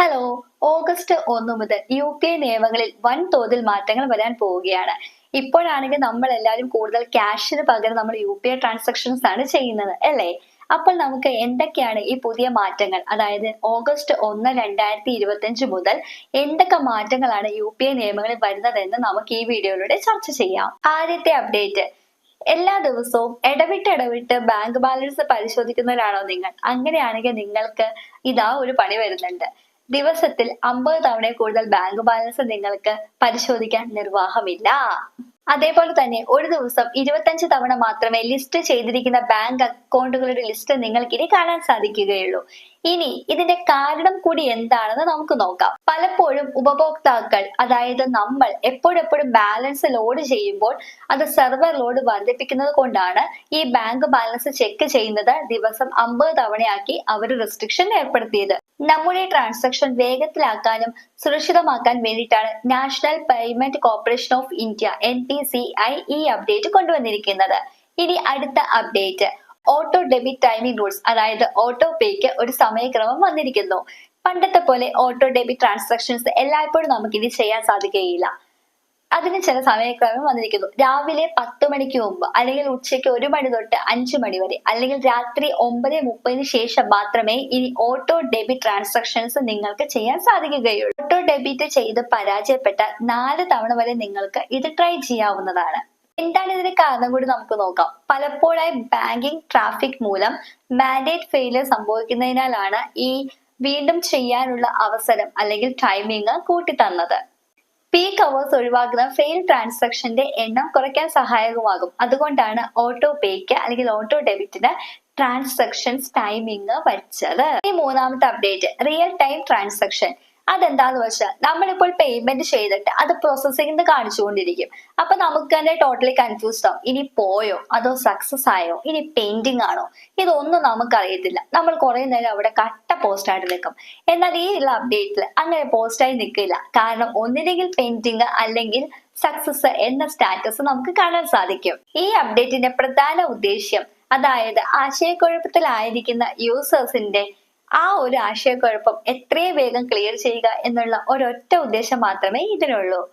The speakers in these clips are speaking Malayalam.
ഹലോ ഓഗസ്റ്റ് ഒന്ന് മുതൽ യു കെ നിയമങ്ങളിൽ വൻതോതിൽ മാറ്റങ്ങൾ വരാൻ പോവുകയാണ്. ഇപ്പോഴാണെങ്കിൽ നമ്മൾ എല്ലാവരും കൂടുതൽ ക്യാഷിന് പകരം നമ്മൾ യു പി ഐ ട്രാൻസാക്ഷൻസ് ആണ് ചെയ്യുന്നത് അല്ലേ? അപ്പോൾ നമുക്ക് എന്തൊക്കെയാണ് ഈ പുതിയ മാറ്റങ്ങൾ? അതായത് ഓഗസ്റ്റ് ഒന്ന് രണ്ടായിരത്തി ഇരുപത്തി അഞ്ച് മുതൽ എന്തൊക്കെ മാറ്റങ്ങളാണ് യു പി ഐ നിയമങ്ങളിൽ വരുന്നതെന്ന് നമുക്ക് ഈ വീഡിയോയിലൂടെ ചർച്ച ചെയ്യാം. ആദ്യത്തെ അപ്ഡേറ്റ് എല്ലാ ദിവസവും ഇടവിട്ട് ഇടവിട്ട് ബാങ്ക് ബാലൻസ് പരിശോധിക്കുന്നവരാണോ നിങ്ങൾ? അങ്ങനെയാണെങ്കിൽ നിങ്ങൾക്ക് ഇതാ ഒരു പണി വരുന്നുണ്ട്. ദിവസത്തിൽ അമ്പത് തവണ കൂടുതൽ ബാങ്ക് ബാലൻസ് നിങ്ങൾക്ക് പരിശോധിക്കാൻ നിർവാഹമില്ല. അതേപോലെ തന്നെ ഒരു ദിവസം ഇരുപത്തഞ്ച് തവണ മാത്രമേ ലിസ്റ്റ് ചെയ്തിരിക്കുന്ന ബാങ്ക് അക്കൗണ്ടുകളുടെ ലിസ്റ്റ് നിങ്ങൾക്ക് ഇനി കാണാൻ സാധിക്കുകയുള്ളൂ. ഇനി ഇതിന്റെ കാരണം കൂടി എന്താണെന്ന് നമുക്ക് നോക്കാം. പലപ്പോഴും ഉപഭോക്താക്കൾ അതായത് നമ്മൾ എപ്പോഴെപ്പോഴും ബാലൻസ് ലോഡ് ചെയ്യുമ്പോൾ അത് സെർവർ ലോഡ് വർദ്ധിപ്പിക്കുന്നത് കൊണ്ടാണ് ഈ ബാങ്ക് ബാലൻസ് ചെക്ക് ചെയ്യുന്നത് ദിവസം അമ്പത് തവണയാക്കി അവർ റെസ്ട്രിക്ഷൻ ഏർപ്പെടുത്തിയത്. നമ്മുടെ ട്രാൻസാക്ഷൻ വേഗത്തിലാക്കാനും സുരക്ഷിതമാക്കാൻ വേണ്ടിയിട്ടാണ് national payment corporation of India N P C I ഈ അപ്ഡേറ്റ് കൊണ്ടുവന്നിരിക്കുന്നത്. ഇനി അടുത്ത update auto debit timing rules അതായത് ഓട്ടോ പേയ്ക്ക് ഒരു സമയക്രമം വന്നിരിക്കുന്നു. പണ്ടത്തെ പോലെ ഓട്ടോ ഡെബിറ്റ് ട്രാൻസാക്ഷൻസ് എല്ലായ്പ്പോഴും നമുക്ക് ഇത് ചെയ്യാൻ സാധിക്കുകയില്ല. അതിന് ചില സമയക്രമം വന്നിരിക്കുന്നു. രാവിലെ പത്ത് മണിക്ക് മുമ്പ് അല്ലെങ്കിൽ ഉച്ചയ്ക്ക് ഒരു മണി തൊട്ട് അഞ്ചു മണി വരെ അല്ലെങ്കിൽ രാത്രി ഒമ്പത് മുപ്പതിന് ശേഷം മാത്രമേ ഇനി ഓട്ടോ ഡെബിറ്റ് ട്രാൻസാക്ഷൻസ് നിങ്ങൾക്ക് ചെയ്യാൻ സാധിക്കുകയുള്ളൂ. ഓട്ടോ ഡെബിറ്റ് ചെയ്ത് പരാജയപ്പെട്ട നാല് തവണ വരെ നിങ്ങൾക്ക് ഇത് ട്രൈ ചെയ്യാവുന്നതാണ്. എന്താണ് ഇതിന് കാരണം കൂടി നമുക്ക് നോക്കാം. പലപ്പോഴായി ബാങ്കിങ് ട്രാഫിക് മൂലം മാൻഡേറ്റ് ഫെയിലിയർ സംഭവിക്കുന്നതിനാലാണ് ഈ വീണ്ടും ചെയ്യാനുള്ള അവസരം അല്ലെങ്കിൽ ടൈമിംഗ് കൂട്ടി തന്നത് പീക്ക് അവേഴ്സ് ഒഴിവാക്കുന്ന ഫെയിൽ ട്രാൻസാക്ഷന്റെ എണ്ണം കുറയ്ക്കാൻ സഹായകമാകും. അതുകൊണ്ടാണ് ഓട്ടോ പേക്ക് അല്ലെങ്കിൽ ഓട്ടോ ഡെബിറ്റിന് ട്രാൻസാക്ഷൻസ് ടൈമിംഗ് വച്ചത് ഈ മൂന്നാമത്തെ അപ്ഡേറ്റ് റിയൽ ടൈം ട്രാൻസാക്ഷൻ അതെന്താന്ന് വെച്ചാൽ നമ്മളിപ്പോൾ പേയ്മെന്റ് ചെയ്തിട്ട് അത് പ്രോസസ്സിംഗ് കാണിച്ചുകൊണ്ടിരിക്കും. അപ്പൊ നമുക്ക് തന്നെ ടോട്ടലി കൺഫ്യൂസ് ആവും. ഇനി പോയോ? അതോ സക്സസ് ആയോ? ഇനി പെയിന്റിംഗ് ആണോ? ഇതൊന്നും നമുക്കറിയത്തില്ല. നമ്മൾ കുറെ നേരം അവിടെ കട്ട പോസ്റ്റ് ആയിട്ട് നിൽക്കും. എന്നാൽ ഈ ഉള്ള അപ്ഡേറ്റിൽ അങ്ങനെ പോസ്റ്റായി നിൽക്കില്ല. കാരണം ഒന്നില്ലെങ്കിൽ പെയിന്റിങ് അല്ലെങ്കിൽ സക്സസ് എന്ന സ്റ്റാറ്റസ് നമുക്ക് കാണാൻ സാധിക്കും. ഈ അപ്ഡേറ്റിന്റെ പ്രധാന ഉദ്ദേശ്യം അതായത് ആശയക്കുഴപ്പത്തിലായിരിക്കുന്ന യൂസേഴ്സിന്റെ ആ ഒരു ആശയക്കുഴപ്പം എത്രയും വേഗം ക്ലിയർ ചെയ്യുക എന്നുള്ള ഒരൊറ്റ ഉദ്ദേശം മാത്രമേ ഇതിനുള്ളൂ.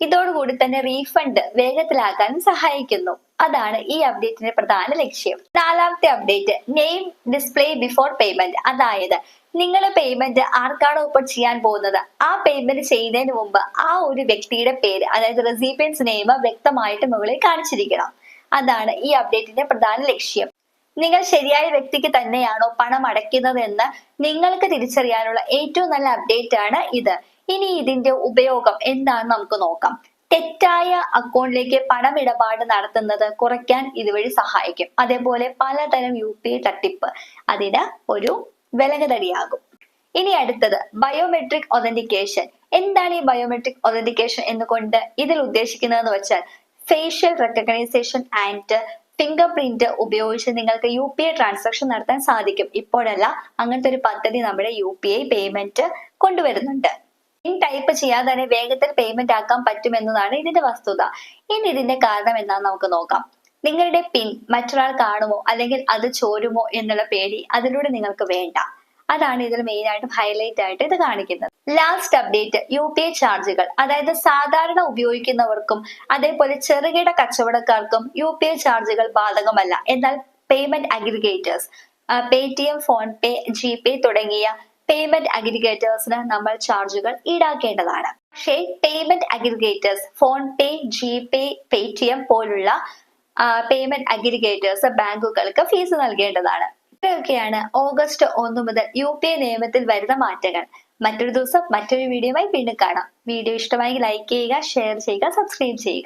ഇതോടുകൂടി തന്നെ റീഫണ്ട് വേഗത്തിലാക്കാനും സഹായിക്കുന്നു. അതാണ് ഈ അപ്ഡേറ്റിന്റെ പ്രധാന ലക്ഷ്യം. നാലാമത്തെ update name display before payment അതായത് നിങ്ങൾ പേയ്മെന്റ് ആർക്കാണോ ഇപ്പോൾ ചെയ്യാൻ പോകുന്നത്? ആ പേയ്മെന്റ് ചെയ്യുന്നതിന് മുമ്പ് ആ ഒരു വ്യക്തിയുടെ പേര് അതായത് റെസിപ്പിയൻസ് നെയിം വ്യക്തമായിട്ട് മുകളിൽ കാണിച്ചിരിക്കണം. അതാണ് ഈ അപ്ഡേറ്റിന്റെ പ്രധാന ലക്ഷ്യം. നിങ്ങൾ ശരിയായ വ്യക്തിക്ക് തന്നെയാണോ പണം അടയ്ക്കുന്നത് എന്ന് നിങ്ങൾക്ക് തിരിച്ചറിയാനുള്ള ഏറ്റവും നല്ല അപ്ഡേറ്റ് ആണ് ഇത്. ഇനി ഇതിന്റെ ഉപയോഗം എന്താണെന്ന് നമുക്ക് നോക്കാം. തെറ്റായ അക്കൗണ്ടിലേക്ക് പണം ഇടപാട് നടത്തുന്നത് കുറയ്ക്കാൻ ഇതുവഴി സഹായിക്കും. അതേപോലെ പലതരം യു പി തട്ടിപ്പ്. അതിന് ഒരു വിലകതടിയാകും. ഇനി അടുത്തത് ബയോമെട്രിക് ഒതന്റിക്കേഷൻ എന്താണ് ഈ ബയോമെട്രിക് ഒതന്റിക്കേഷൻ എന്നുകൊണ്ട് ഇതിൽ ഉദ്ദേശിക്കുന്നതെന്ന് വെച്ചാൽ facial recognition and fingerprint ഉപയോഗിച്ച് നിങ്ങൾക്ക് യു പി ഐ ട്രാൻസാക്ഷൻ നടത്താൻ സാധിക്കും. ഇപ്പോഴല്ല അങ്ങനത്തെ ഒരു പദ്ധതി നമ്മുടെ യു പി ഐ പേയ്മെന്റ് കൊണ്ടുവരുന്നുണ്ട്. പിൻ ടൈപ്പ് ചെയ്യാതെ തന്നെ വേഗത്തിൽ പേയ്മെന്റ് ആക്കാൻ പറ്റുമെന്നതാണ് ഇതിന്റെ വസ്തുത. ഇനി ഇതിന്റെ കാരണം എന്താണെന്ന് നമുക്ക് നോക്കാം. നിങ്ങളുടെ പിൻ മറ്റൊരാൾ കാണുമോ? അല്ലെങ്കിൽ അത് ചോരുമോ എന്നുള്ള പേടി അതിലൂടെ നിങ്ങൾക്ക് വേണ്ട. അതാണ് ഇതിൽ മെയിൻ ഹൈലൈറ്റ് ആയിട്ട് ഇത് കാണിക്കുന്നത്. Last update U P I ചാർജുകൾ. അതായത് സാധാരണ ഉപയോഗിക്കുന്നവർക്കും അതേപോലെ ചെറുകിട കച്ചവടക്കാർക്കും യു പി ഐ ചാർജുകൾ ബാധകമല്ല. എന്നാൽ payment aggregators Paytm PhonePe G Pay തുടങ്ങിയ പേയ്മെന്റ് അഗ്രിഗേറ്റേഴ്സിന് നമ്മൾ ചാർജുകൾ ഈടാക്കേണ്ടതാണ്. പക്ഷേ payment aggregators PhonePe G Pay Paytm പോലുള്ള പേയ്മെന്റ് അഗ്രിഗേറ്റേഴ്സ് ബാങ്കുകൾക്ക് ഫീസ് നൽകേണ്ടതാണ്. ഇതൊക്കെയാണ് ഓഗസ്റ്റ് ഒന്ന് മുതൽ യു പി ഐ നിയമത്തിൽ വരുന്ന മാറ്റങ്ങൾ. മറ്റൊരു ദിവസം മറ്റൊരു വീഡിയോയുമായി വീണ്ടും കാണാം. വീഡിയോ ഇഷ്ടമായി ലൈക്ക് ചെയ്യുക ഷെയർ ചെയ്യുക സബ്സ്ക്രൈബ് ചെയ്യുക.